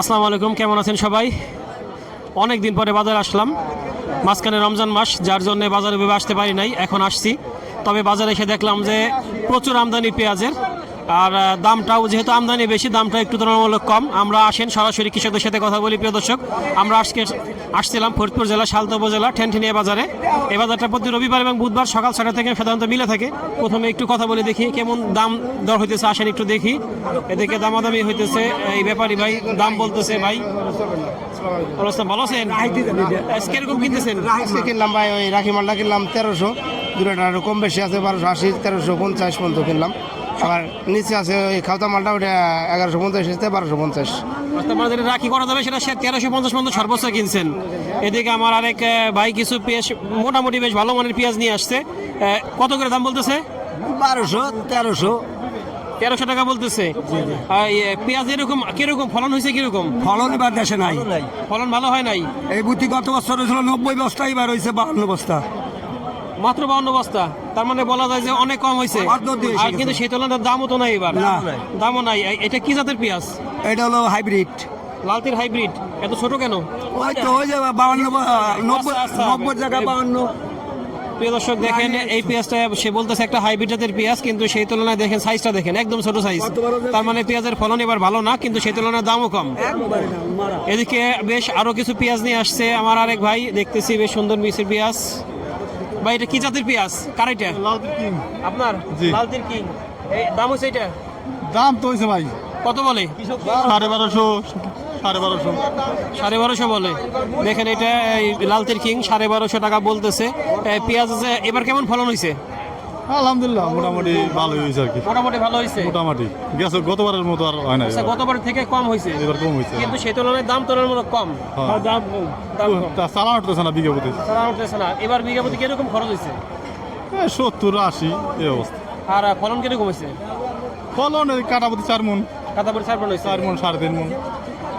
আসসালামু আলাইকুম, কেমন আছেন সবাই? অনেক দিন পরে বাজার আসলাম। মাঝখানে রমজান মাস, যার জন্য বাজারে ভেবে আসতে পারি নাই, এখন আসছি। তবে বাজারে এসে দেখলাম যে প্রচুর আমদানি পেঁয়াজের। আর দামটাও যেহেতু আমদানি বেশি দামটা একটু তুলনামূলক কম। আমরা আসেন সরাসরি কৃষকদের সাথে কথা বলি প্রিয় দর্শক। আমরা আজকে আসছিলাম ফরিদপুর জেলা সালতা উপজেলা ঠেনঠেনিয়া বাজারে। এ বাজারটা প্রতি রবিবার এবং বুধবার সকাল ছটা থেকে সাধারণত মিলে থাকে। প্রথমে একটু কথা বলে দেখি কেমন দাম দর হইতেছে আসেন একটু দেখি। এদিকে দামাদামি হইতেছে এই ব্যাপারী ভাই দাম বলতেছে ভাই। ভালো আছেন? আজকে কিনতেছেন? কিনলাম ভাই ওই রাখি মালটা কিনলাম তেরোশো। দুটো কম বেশি আছে বারোশো আশি তেরোশো পঞ্চাশ পর্যন্ত কিনলাম। আবার নিচে আছে ওই খাওতা মালটা ওটা এগারোশো পঞ্চাশ এসেছে বারোশো পঞ্চাশ। রাখি করা যাবে সেটা তেরোশো পঞ্চাশ পর্যন্ত সর্বোচ্চ কিনছেন। এদিকে আমার আরেক ভাই কিছু পেঁয়াজ মোটামুটি বেশ ভালো মানের পেঁয়াজ নিয়ে আসছে। কত করে দাম বলতেছে? বারোশো তেরোশো। তেরোশো টাকা বলতেছে। পেঁয়াজ এরকম কীরকম ফলন হয়েছে কীরকম? ফলন এবার দেশে নাই। ফলন ভালো হয় নাই? এই বুদ্ধি গত বছর হয়েছিল নব্বই বস্তা এবার হয়েছে বাহান্ন বস্তা। মাত্র বাউন্ন বস্তা। তার মানে বলা যায় যে অনেক কম হয়েছে আর কিন্তু সেই তুলনায় দামও তো নাই এবার। দামও নাই। এটা কি জাতের পেঁয়াজ? এটা হলো হাইব্রিড। লালতির হাইব্রিড। এত ছোট কেন? ওই তো হয়ে যাবে বাহান্ন ব- নব্বই আচ্ছা, আচ্ছা। জায়গা বাহান্ন প্রিয় দর্শক দেখেন এই পেঁয়াজটা সে বলতেছে একটা হাইব্রিড জাতের পেঁয়াজ কিন্তু সেই তুলনায় দেখেন সাইজটা দেখেন একদম ছোট সাইজ তার মানে পেঁয়াজের ফলন এবার ভালো না কিন্তু সেই তুলনায় দামও কম। এদিকে বেশ আরও কিছু পেঁয়াজ নিয়ে আসছে আমার আরেক ভাই দেখতেছি বেশ সুন্দর মিসের পেঁয়াজ। ভাই এটা কি জাতের পেঁয়াজ? কার এটা? আপনার? লাল লালতির কিং। এই দাম হচ্ছে এটা? দাম তো হয়েছে ভাই। কত বলে? সাড়ে বারোশো সাড়ে বারোশো। সাড়ে বারোশো বলে। দেখেন এটা লাল লালতির কিং সাড়ে বারোশো টাকা বলতেছে। পেঁয়াজ আছে এবার কেমন ফলন হয়েছে আলহামদুলিল্লাহ মোটামুটি ভালোই হয়েছে আর কি। মোটামুটি ভালো হয়েছে? মোটামুটি। গেছে গতবারের মতো আর হয় না আচ্ছা গতবার থেকে কম হয়েছে? এবার কম হয়েছে। কিন্তু সেই তুলনায় দাম তুলনামূলক কম। হ্যাঁ। দাম দাম কম। তা উঠতেছে না বিঘা প্রতি? উঠতেছে না। এবার বিঘা প্রতি কীরকম খরচ হয়েছে? সত্তর আশি এই অবস্থা। আর ফলন কীরকম হয়েছে? ফলন কাটা প্রতি চার মন। কাতাপুরি চার হয়েছে। চার মন সাড়ে তিন মন।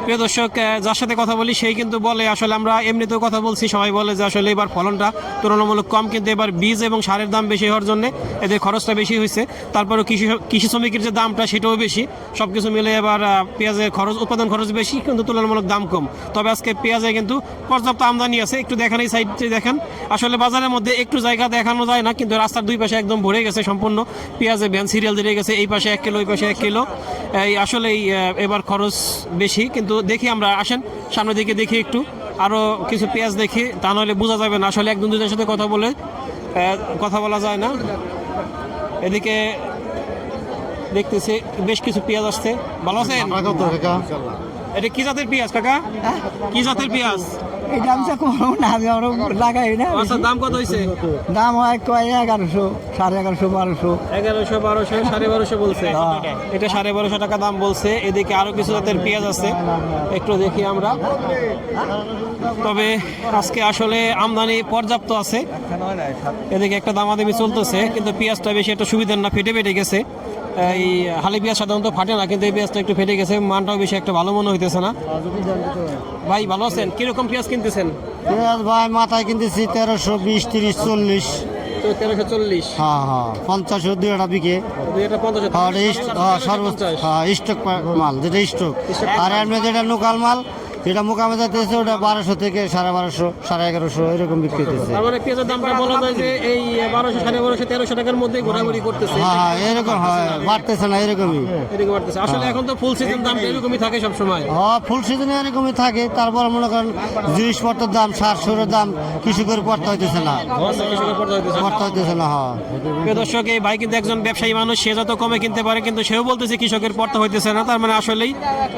প্রিয় দর্শক যার সাথে কথা বলি সেই কিন্তু বলে, আসলে আমরা এমনিতেও কথা বলছি, সবাই বলে যে আসলে এবার ফলনটা তুলনামূলক কম, কিন্তু এবার বীজ এবং সারের দাম বেশি হওয়ার জন্য এদের খরচটা বেশি হয়েছে। তারপরেও কৃষি কৃষি শ্রমিকের যে দামটা সেটাও বেশি। সব কিছু মিলে এবার পেঁয়াজের খরচ, উৎপাদন খরচ বেশি, কিন্তু তুলনামূলক দাম কম। তবে আজকে পেঁয়াজে কিন্তু পর্যাপ্ত আমদানি আছে। একটু দেখেন এই সাইডে দেখেন। আসলে বাজারের মধ্যে একটু জায়গা দেখানো যায় না, কিন্তু রাস্তার দুই পাশে একদম ভরে গেছে সম্পূর্ণ। পেঁয়াজে ভ্যান সিরিয়াল দিয়ে গেছে, এই পাশে এক কিলো, ওই পাশে এক কিলো। এই আসলে এবার খরচ বেশি কিন্তু দেখি আমরা আসেন সামনের দিকে দেখি একটু আরও কিছু পেঁয়াজ দেখি তা নাহলে বোঝা যাবে না আসলে একজন দুজনের সাথে কথা বলে আহ, কথা বলা যায় না। এদিকে দেখতেছি বেশ কিছু পেঁয়াজ আসছে। ভালো আছেন? এটা কি জাতের পেঁয়াজ কাকা? কি জাতের পেঁয়াজ? এই দামটা কম না আমি লাগাই না। আচ্ছা দাম কত হয়েছে দাম হয় কয় এগারোশো সাড়ে এগারোশো বারোশো। এগারোশো বারোশো সাড়ে বারোশো বলছে। এটা সাড়ে বারোশো টাকা দাম বলছে। এদিকে আরও কিছু জাতের পেঁয়াজ আছে। একটু দেখি আমরা। তবে আজকে আসলে আমদানি পর্যাপ্ত আছে। এদিকে একটা দামাদামি চলতেছে কিন্তু পেঁয়াজটা বেশি একটা সুবিধার না ফেটে ফেটে গেছে। এই হালি পেঁয়াজ সাধারণত ফাটে না কিন্তু এই পেঁয়াজটা একটু ফেটে গেছে মানটাও বেশি একটা ভালো মনে হইতেছে না। ভাই ভালো আছেন? কীরকম পেঁয়াজ কিনতেছেন? পেঁয়াজ ভাই মাথায় কিনতেছি তেরোশো বিশ তিরিশ চল্লিশ। তেরোশো চল্লিশ। হ্যাঁ হ্যাঁ পঞ্চাশ দুই হ্যাঁ সর্বোচ্চ হ্যাঁ স্টক মাল যেটা স্টক আর এমনি যেটা লোকাল মাল যেটা মোকামে যাইতেছে ওটা বারোশো থেকে সাড়ে বারোশো সাড়ে এগারোশো এরকম বিক্রি মানে পেঁয়াজের দামটা বলা যায় যে এই বারোশো সাড়ে বারোশো তেরোশো টাকার মধ্যে ঘোরাঘুরি করতেছে। হ্যাঁ হ্যাঁ এরকম হয় বাড়তেছে না এরকমই। এরকম বাড়তেছে। আসলে এখন তো ফুল সিজন দামটা এরকমই থাকে সব সময় হ্যাঁ ফুল সিজনে এরকমই থাকে তারপর মনে করেন জিনিসপত্রের দাম সার সুরের দাম কৃষকের পড়তে হইতেছে না। পড়তে হইতেছে না হ্যাঁ। দর্শক এই ভাই কিন্তু একজন ব্যবসায়ী মানুষ সে যত কমে কিনতে পারে কিন্তু সেও বলতেছে কৃষকের পড়তে হইতেছে না তার মানে আসলেই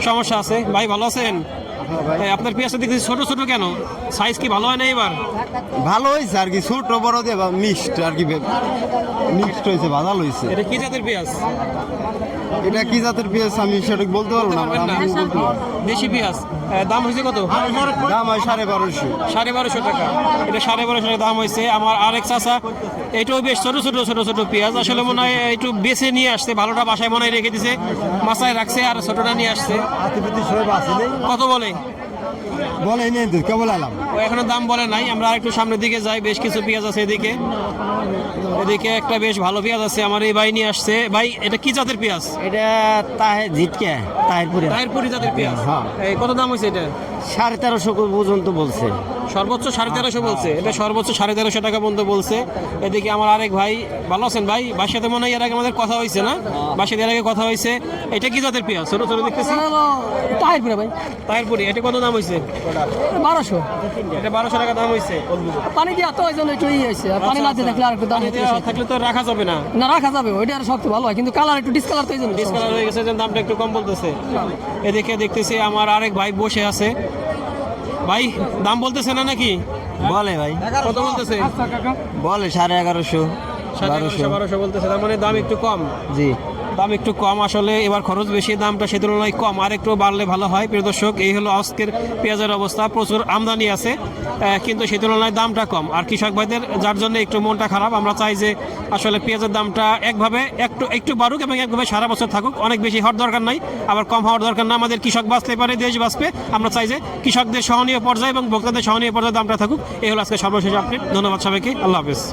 সমস্যা আছে। ভাই ভালো আছেন? এই আপনার পেঁয়াজটা দেখতেছি ছোট ছোট কেন? সাইজ কি ভালো হয় না এবার? ভালো হয়েছে আর কি ছোট বড় দিয়ে মিক্সড আর কি মিক্সড হয়েছে ভালো হয়েছে এটা কি জাতের পেঁয়াজ? এটা কি জাতের পেঁয়াজ আমি সঠিক বলতে পারব না। দেশি পেঁয়াজ। দাম হয়েছে কত? দাম হয় সাড়ে বারোশো। সাড়ে বারোশো টাকা। এটা সাড়ে বারোশো টাকা দাম হয়েছে। আমার আরেক চাষা এটাও বেশ ছোট ছোট ছোট ছোট পেঁয়াজ। আসলে মনে হয় একটু বেছে নিয়ে আসছে ভালোটা বাসায় মনে হয় রেখে দিছে। মাথায় রাখছে আর ছোটটা নিয়ে আসছে। কত বলে? বলে নেই তো কেবল এলাম ও এখনও দাম বলে নাই আমরা একটু সামনের দিকে যাই বেশ কিছু পেঁয়াজ আছে এদিকে। এদিকে একটা বেশ ভালো পেঁয়াজ আছে আমার এই ভাই নিয়ে আসছে। ভাই এটা কি জাতের পেঁয়াজ? এটা তাহে জিতকে তাহিরপুরি। তাহিরপুরি জাতের পেঁয়াজ। হ্যাঁ। এই কত দাম হয়েছে এটা? সাড়ে তেরোশো পর্যন্ত বলছে। সর্বোচ্চ সাড়ে তেরোশো বলছে। এটা সর্বোচ্চ সাড়ে তেরোশো টাকা পর্যন্ত বলছে। এদিকে আমার আরেক ভাই ভালো আছেন ভাই? ভাইয়ের সাথে মনে হয় এর আগে আমাদের কথা হয়েছে না? সাথে এর আগে কথা হয়েছে। এটা কি জাতের পেঁয়াজ? ছোট ছোট দেখতেছি। তাহিরপুরে ভাই। তাহিরপুরি। এটা কত দাম হয়েছে? বারোশো। এটা বারোশো টাকা দাম হয়েছে। পানি দিয়া তো ওই জন্য একটু ইয়ে হয়েছে। পানি না দিয়ে থাকলে আর একটু দাম থাকলে তো রাখা যাবে না। না রাখা যাবে। ওইটা আর শক্ত ভালো হয়। কিন্তু কালার একটু ডিসকালার তো এই জন্য ডিসকালার হয়ে গেছে দামটা একটু কম বলতেছে। এদিকে দেখতেছি আমার আরেক ভাই বসে আছে। ভাই দাম বলতেছে না নাকি? বলে ভাই। কত বলতেছে? বলে সাড়ে এগারোশো সাড়ে এগারোশো বারোশো বলতেছে তার মানে দাম একটু কম। জি। দাম একটু কম আসলে এবার খরচ বেশি, দামটা সে তুলনায় কম। আর একটু বাড়লে ভালো হয়। প্রিয় দর্শক, এই হলো আজকের পেঁয়াজের অবস্থা। প্রচুর আমদানি আছে কিন্তু সে তুলনায় দামটা কম। আর কৃষক ভাইদের, যার জন্য একটু মনটা খারাপ, আমরা চাই যে আসলে পেঁয়াজের দামটা একভাবে একটু একটু বাড়ুক এবং একভাবে সারা বছর থাকুক। অনেক বেশি হওয়ার দরকার নাই, আবার কম হওয়ার দরকার না। আমাদের কৃষক বাঁচতে পারে, দেশ বাঁচবে। আমরা চাই যে কৃষকদের সহনীয় পর্যায়ে এবং ভোক্তাদের সহনীয় পর্যায়ে দামটা থাকুক। এই হলো আজকে সর্বশেষ আপডেট। ধন্যবাদ সবাইকে। আল্লাহ হাফেজ।